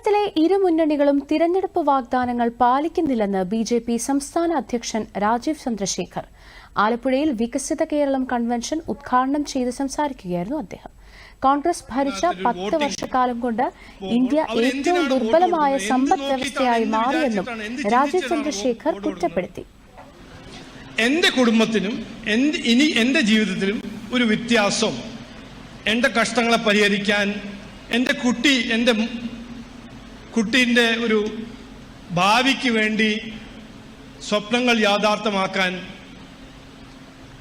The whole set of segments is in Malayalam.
കേരളത്തിലെ ഇരുമുന്നണികളും തിരഞ്ഞെടുപ്പ് വാഗ്ദാനങ്ങൾ പാലിക്കുന്നില്ലെന്ന് ബി ജെ പി സംസ്ഥാന അധ്യക്ഷൻ രാജീവ് ചന്ദ്രശേഖർ. ആലപ്പുഴയിൽ വികസിത കേരളം കൺവെൻഷൻ ഉദ്ഘാടനം ചെയ്ത് സംസാരിക്കുകയായിരുന്നു അദ്ദേഹം. കോൺഗ്രസ് ഭരിച്ച പത്ത് വർഷക്കാലം കൊണ്ട് ഇന്ത്യ ഏറ്റവും ദുർബലമായ സമ്പദ് വ്യവസ്ഥയായി മാറിയെന്നും രാജീവ് ചന്ദ്രശേഖർ കുറ്റപ്പെടുത്തി. എന്റെ കുടുംബത്തിനും ഇനി എന്റെ ജീവിതത്തിലും ഒരു വ്യത്യാസം. എന്റെ കഷ്ടങ്ങളെ പരിഹരിക്കാൻ എന്റെ കുട്ടി എന്റെ കുട്ടീന്റെ ഒരു ഭാവിക്ക് വേണ്ടി സ്വപ്നങ്ങൾ യാഥാർത്ഥ്യമാക്കാൻ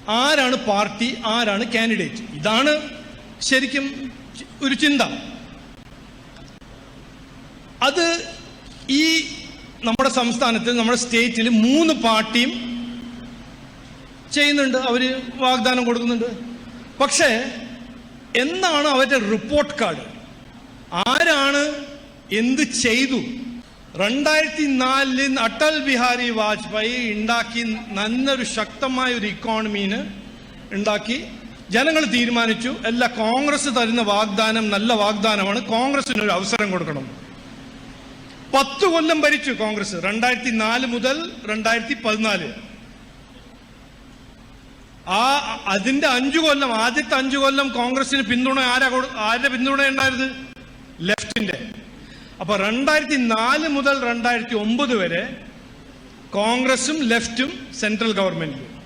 ആരാണ് പാർട്ടി ആരാണ് കാൻഡിഡേറ്റ്? ഇതാണ് ശരിക്കും ഒരു ചിന്ത. അത് ഈ നമ്മുടെ സംസ്ഥാനത്തിൽ നമ്മുടെ സ്റ്റേറ്റിൽ മൂന്ന് പാർട്ടിയും ചെയ്യുന്നുണ്ട്. അവർ വാഗ്ദാനം കൊടുക്കുന്നുണ്ട്. പക്ഷേ എന്താണ് അവരുടെ റിപ്പോർട്ട് കാർഡ്? ആരാണ് എന്ത് ചെയ്തു? രണ്ടായിരത്തി നാലിൽ അടൽ ബിഹാരി വാജ്പേയി ഉണ്ടാക്കി നല്ലൊരു ശക്തമായ ഒരു ഇക്കോണമീന് ഉണ്ടാക്കി. ജനങ്ങൾ തീരുമാനിച്ചു. എല്ലാ കോൺഗ്രസ് തരുന്ന വാഗ്ദാനം നല്ല വാഗ്ദാനമാണ്. കോൺഗ്രസിന് ഒരു അവസരം കൊടുക്കണം. പത്ത് കൊല്ലം ഭരിച്ചു കോൺഗ്രസ്. രണ്ടായിരത്തി നാല് മുതൽ രണ്ടായിരത്തി പതിനാല് ആ അതിന്റെ അഞ്ചു കൊല്ലം ആദ്യത്തെ അഞ്ചു കൊല്ലം കോൺഗ്രസിന് പിന്തുണ ആരാ ആരുടെ പിന്തുണ ഉണ്ടായിരുന്നത് ലെഫ്റ്റിന്റെ. അപ്പൊ രണ്ടായിരത്തി നാല് മുതൽ രണ്ടായിരത്തി ഒമ്പത് വരെ കോൺഗ്രസും ലെഫ്റ്റും സെൻട്രൽ ഗവൺമെന്റും